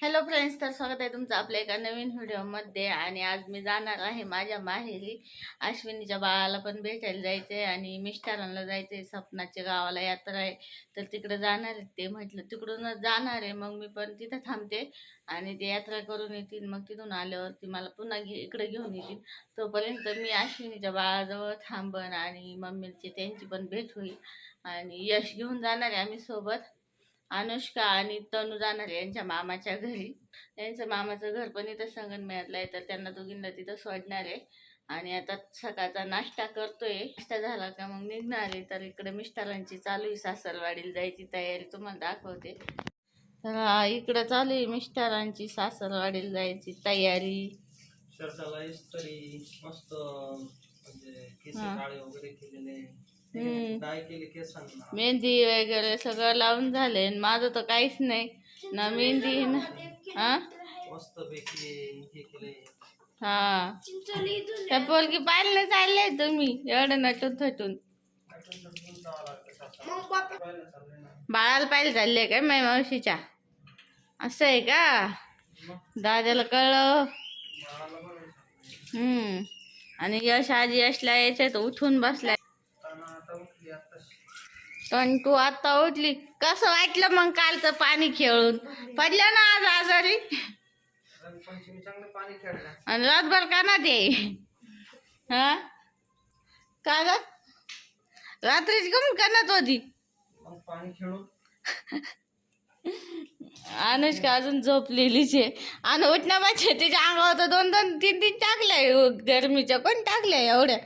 Hello friends तर स्वागत आहे तुमचं आपल्या एका नवीन व्हिडिओमध्ये आणि आज मी जाणार आहे माझ्या माहेरी. अश्विनीच्या बाळाला पण भेटायला जायचं आहे आणि मिष्टारांना जायचं आहे सपनाच्या गावाला यात्रा आहे. तर तिकडं जाणार आहे. ते म्हटलं तिकडूनच जाणार आहे. मग मी पण तिथं थांबते. आणि ते यात्रा करून येतील. मग तिथून आल्यावरती मला पुन्हा घे इकडे घेऊन येतील. तोपर्यंत मी अश्विनीच्या बाळाजवळ थांबन आणि मम्मीची त्यांची पण भेट होईल. आणि यश घेऊन जाणार आहे आम्ही सोबत. अनुष्का आणि तनू जाणार यांच्या मामाच्या घरी. त्यांचं मामाचं घर पण इथं संगनमेरलं आहे तर त्यांना दोघींना तिथं सोडणार आहे. आणि आता सकाळचा नाश्ता करतोय. नाश्ता झाला का मग निघणार आहे. तर इकडे मिस्टरांची चालू आहे सासरवाडीला जायची तयारी तुम्हाला दाखवते. तर इकडं चालू आहे मिस्टरांची सासरवाडीला जायची तयारी. मस्त म्हणजे वगैरे हम्म. केले मेहंदी वगैरे सगळं लावून झाले आणि माझं तर काहीच नाही. ना मेहंदी ना हा मस्त पैकी हे केले हा. त्या पोरगी पाहिलं चालले तुम्ही एवढं नटून थटून. बाळाला पाहिजे चालले काय माय मावशीच्या? असं आहे का? दादाला कळलं? हम्म. आणि यश आजी यशला यायच्यात उठून बसलाय. आता उठली आता पण तू आता उठली. कसं वाटलं मग कालचं पाणी खेळून? पडलं ना आज आजारी? रंगपंचमी चांगलं पाणी खेळलं आणि रातभर का ना ते हा? का ग? रात्रीच कमी करण्यात होती. मग पाणी खेळून अनुष्का अजून झोपलेलीच आहे. आणि उठणं पाहिजे तिच्या अंगावर तर दोन दोन तीन तीन टाकलंय गरमीच्या कोण टाकलंय एवढ्या?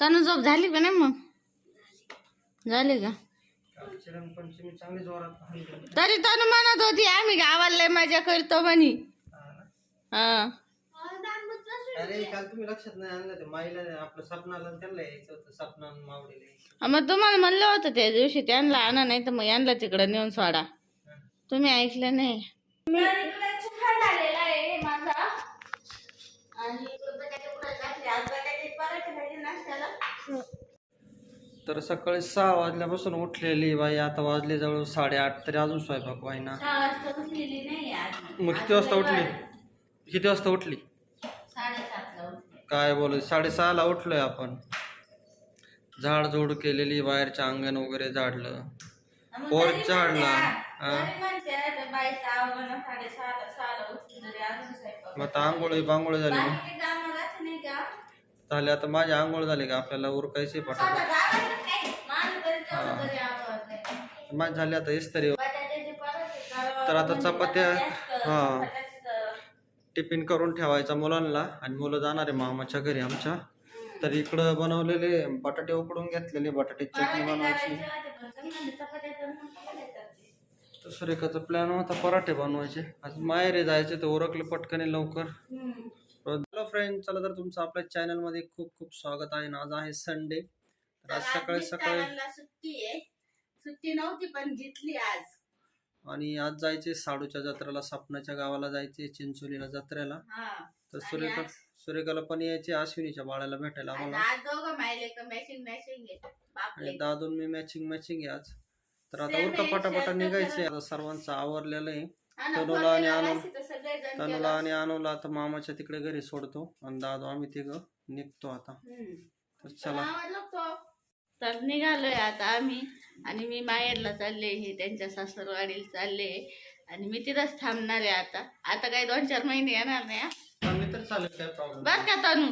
तनु झोप झाली का नाही मग? झाली का. तरी तनु म्हणत होती आम्ही गावाला लय मजा करतो म्हणी. हा ना? हा. अरे काल तुम्ही लक्षात नाही आणलं ते माईला आपलं सपनाला त्यांना यायचं होतं सपना मावडीला यायचं मग तुम्हाला म्हणलं होतं त्या दिवशी त्यांना आणा नाही तर मग यांना तिकडे नेऊन सोडा. तुम्ही ऐकलं नाही. तर सकाळी सहा वाजल्यापासून उठलेली बाई आता वाजले जवळ साडेआठ तरी अजून स्वयंपाक व्हायना. मग किती वाजता उठली? किती वाजता उठली. काय बोल साडेसहाला उठलोय आपण. झाडझूड केलेली बाहेरच्या अंगण वगैरे झाडलं. हा. मग आता आंघोळी बांघोळी झाली मग. झाले आता माझी आंघोळ झाली का? आपल्याला उरकायची पटापट. माझी झाली आता इस्त्री. तर आता चपात्या हा. टिफिन करून ठेवायचा मुलांना. आणि मुलं जाणार आहे मामाच्या घरी आमच्या. तर इकडं बनवलेले बटाटे उकडून घेतलेले बटाट्याची चटणी बनवायची. तर सुरेखाचा प्लॅन होता पराठे बनवायचे. आज माहेरे जायचे तर उरकले पटकन लवकर. हॅलो फ्रेंड चला तर तुमचं आपल्या चॅनलमध्ये खूप खूप स्वागत आहे. आज आहे संडे तर आज सकाळी सकाळी सुट्टी आहे. सुट्टी नव्हती पण घेतली आज. आणि आज जायचे साडूच्या जत्रेला सपनाच्या गावाला जायचे चिंचोलीला जत्रेला. हा. तर सुरेखा सुरेखाला पण यायचे अश्विनीच्या बाळाला भेटायला आम्हाला. आणि दादून मी मॅचिंग मॅचिंग आहे आज. तर आता आहे, पटापटा निघायचे आता सर्वांचं आवरलेलं आहे. हा तनुला आणि सगळेजण तनुला. आणि अनुला आता मामाच्या तिकडे घरी सोडतो. आणि दादू आम्ही तिघं निघतो आता. तर चला. तर निघालोय आता आम्ही. आणि मी माहेरला चालले हे त्यांच्या सासरवाडीला चालले. आणि मी तिथंच थांबणार आहे आता. आता काही दोन चार महिने येणार नाही हा. तर चालेल काय प्रॉब्लेम बर का तनू?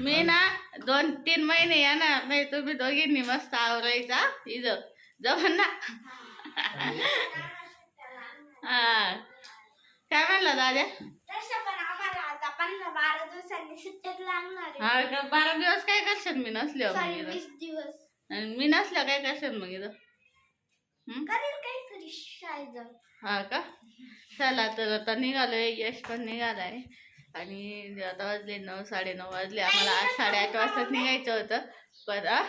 मी ना दोन तीन महिने येणार नाही. तुम्ही दोघींनी मस्त आवरायचा इथं. जमन ना. हा. काय म्हणलं दादा? बारा दिवसांनी सुट्ट्यात लागणार आहे. हा का? बारा दिवस काय करशाल मी नसल्यावर सॉरी मग वीस इथं दिवस. आणि मी नसल्या काय करशाल मग इथं? हं? करेल काहीतरी शाळेत जाऊन. हा का? चला तर आता निघालोय. यश पण निघालाय. आणि आता वाजले नऊ साडेनऊ वाजले. आम्हाला आठ साडेआठ वाजता निघायचं होतं. पण आ,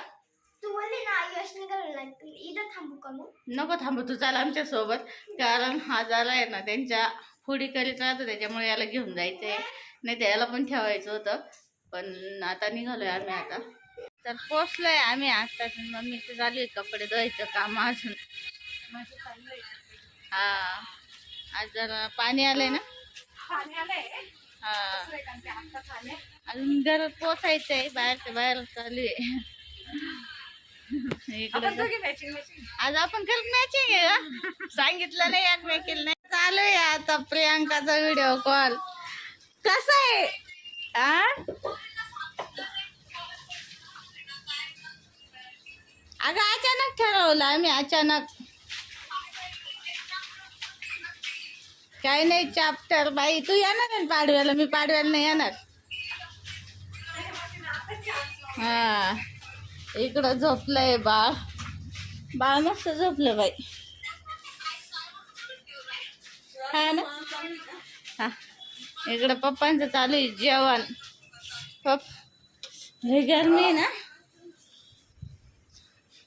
तू बोलली ना यश निघालं नाही तर इथं थांबू का मग? नको थांबू तू चाल आमच्यासोबत कारण हा झाला आहे ना त्यांच्या फुडी करीत राहतो त्याच्यामुळे याला घेऊन जायचंय. नाही तर याला पण ठेवायचं होतं. पण आता निघालोय आम्ही आता. तर पोचलोय आम्ही आताच मम्मीचं चालू आहे कपडे धुवायचं काम अजून. हा. आज जरा पाणी आलंय ना? हा. अजून घरात पोचायचंय बाहेरच्या बाहेर चालू आहे. आज आपण करत मॅचिंग सांगितलं नाही एकमेकीला नाही चालू आहे आता प्रियांकाचा व्हिडिओ कॉल कसा आहे? अगं अचानक ठरवलं आम्ही अचानक. काही नाही चाप्टर बाई तू येणार पाडव्याला? मी पाडव्याला नाही येणार. हा. इकडं झोपलंय बाळ. बाळ मस्त झोपलं बाई. हा ना? हा. इकडं पप्पांचं चालू आहे जेवण. पप हे गरमी आहे ना?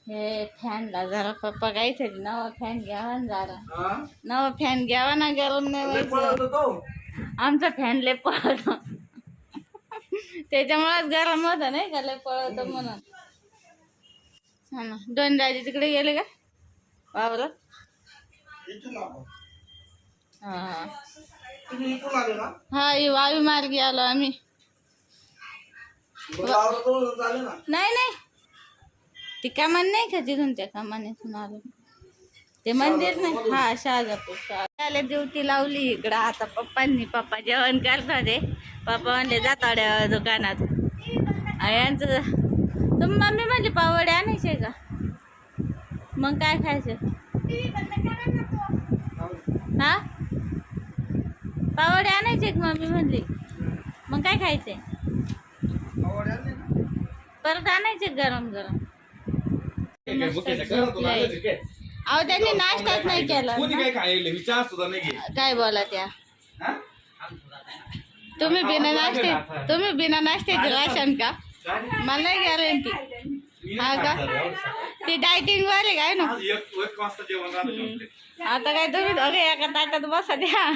हे फॅनला जरा पप्पा काहीतरी नवा फॅन घ्यावा ना जरा. नवा फॅन घ्यावा ना गरम नाही व्हायचं. आमचा फॅन लय पळतो त्याच्यामुळेच गरम होतं नाही का लय पळतो म्हणून. हा ना. दोन दाजी तिकडे गेले का? वावरात? हा. हा वावी मार्गी आलो आम्ही. नाही नाही. ती कामान नाही का तिथून? त्या कामानेतून आलो. ते मंदिर नाही. हा शहाजापूर शाळेत ड्युटी लावली इकडं. आता पप्पांनी पप्पा जेवण करतात ते पप्पा म्हणले जाताड्या दुकानात. यांचं तुम्ही मम्मी म्हणली पावडे आणायचे का? मग काय खायचं? हा? पावडे आणायचे मम्मी म्हणली? मग काय खायचंय परत आणायचे गरम गरम. अहो त्यांनी नाश्ताच नाही केला. काय बोला त्या? तुम्ही बिना नाश्ते तुम्ही बिना नाश्त्याचे राशन का? मला नाही गॅरंटी हा का? ती डायटिंग वाले काय ना. आता काय तुम्ही दोघे एका ताटात बसा द्या.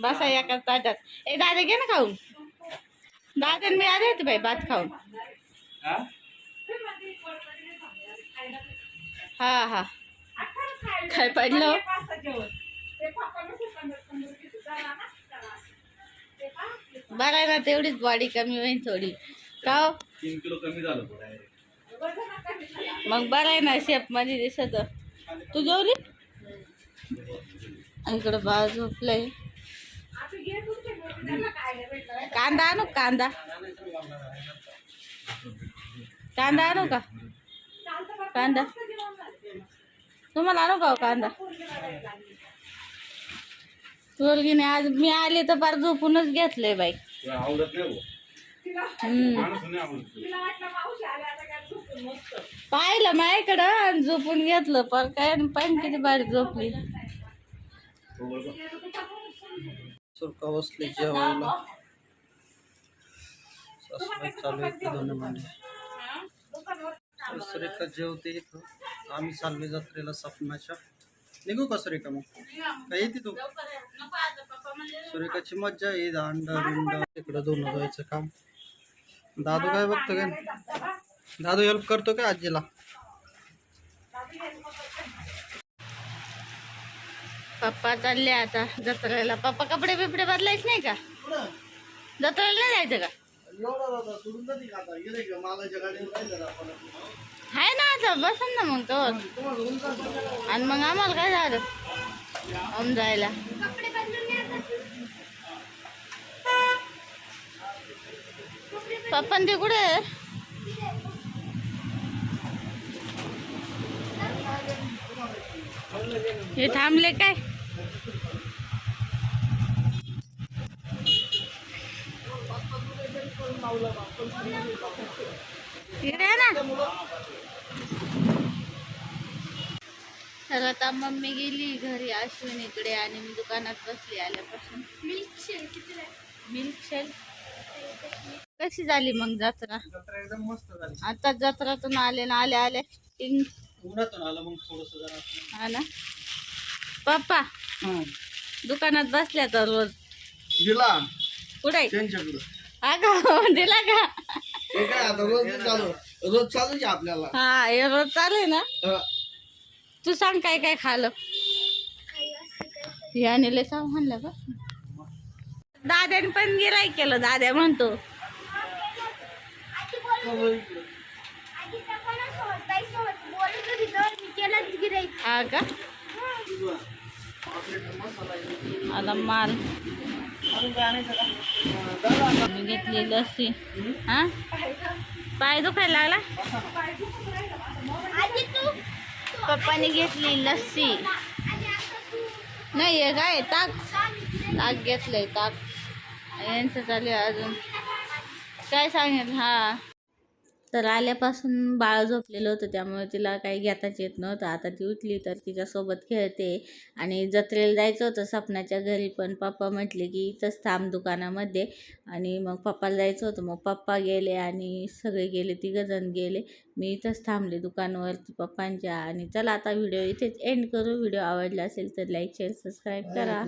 बसा एका ताटात. ए दादा घे ना खाऊन. दादा मी आले होते बाई भात खाऊन. हा? हा हा. काय पडलं? बरं आहे ना तेवढीच बॉडी कमी होईल थोडी. का हो? तीन किलो कमी झालं. मग आहे ना शेपमध्ये दिसत. तू जेवली? इकडं बाळ झोपलंय कांदा आणू कांदा? कांदा आणू का? कांदा. तुम्हाला आणू का हो कांदा? पोरगीने आज मी आले तर फार झोपूनच घेतलंय बाई. तुला आवडत नाही भाऊ. हम्म. माणूस नाही आवडत तुला. पाहिलं माझ्याकडं आणि झोपून घेतलं. पर काय पण किती भारी झोपली. हो. सुरका बसली जेवायला. सासूबाई चालू आहे जेवते इथं? आम्ही चाललोय जत्रेला सपनाच्या. निघू का सुरेखा मग? काय येते तू? सुरेखाची मज्जा आहे दांड बिंड तिकडं दोन जायचं काम. दादू काय बघतो काय? दादू हेल्प करतो काय आजीला? पप्पा चालले आता जत्रेला. पप्पा कपडे बिपडे बदलायच नाही का? जत्रेला नाही जायचं का? आहे ना आता बसन ना मग तो. आणि मग आम्हाला काय झालं? आम जायला. पप्पा ते कुठे? हे थांबले काय? इकडे ना. तर आता मम्मी गेली घरी अश्विनीकडे आणि मी दुकानात बसली आल्यापासून. मिल्क शेक किती आहे? मिल्क शेल कशी झाली मग जत्रा? जत्रा एकदम मस्त झाली. आता जत्रातून आले ना आले आले. उन्हातून आलं मग थोडस जरा. हा ना? पप्पा दुकानात बसल्या तर रोज. दिला. कुठे? अगं दिला का? आता रोज चालू? रोज आहे आपल्याला. हा हे रोज चालेल ना? हा. तू सांग काय काय खालं? याने लय सांग म्हणलं का दाद्याने पण गिराय केलं दाद्या म्हणतो. हा का आता माल. मी घेतली लस्सी. हा? पाय दुखायला लागला? पप्पाने घेतली लस्सी. नाही काय ताक. ताक घेतलंय ताक. यांचं चालू आहे अजून. काय सांगेल? हा. तर आल्यापासून बाळ झोपलेलं होतं त्यामुळे तिला काही घेताच येत नव्हतं. आता ती उठली तर तिच्यासोबत खेळते आणि जत्रेला जायचं होतं सपनाच्या घरी पण पप्पा म्हटले की इथंच थांब दुकानामध्ये. आणि मग पप्पाला जायचं होतं. मग पप्पा गेले आणि सगळे गेले तिघंजण गेले. मी इथंच थांबले दुकानवरती पप्पांच्या. आणि चला आता व्हिडिओ इथेच एंड करू. व्हिडिओ आवडला असेल तर लाईक शेअर सबस्क्राईब करा.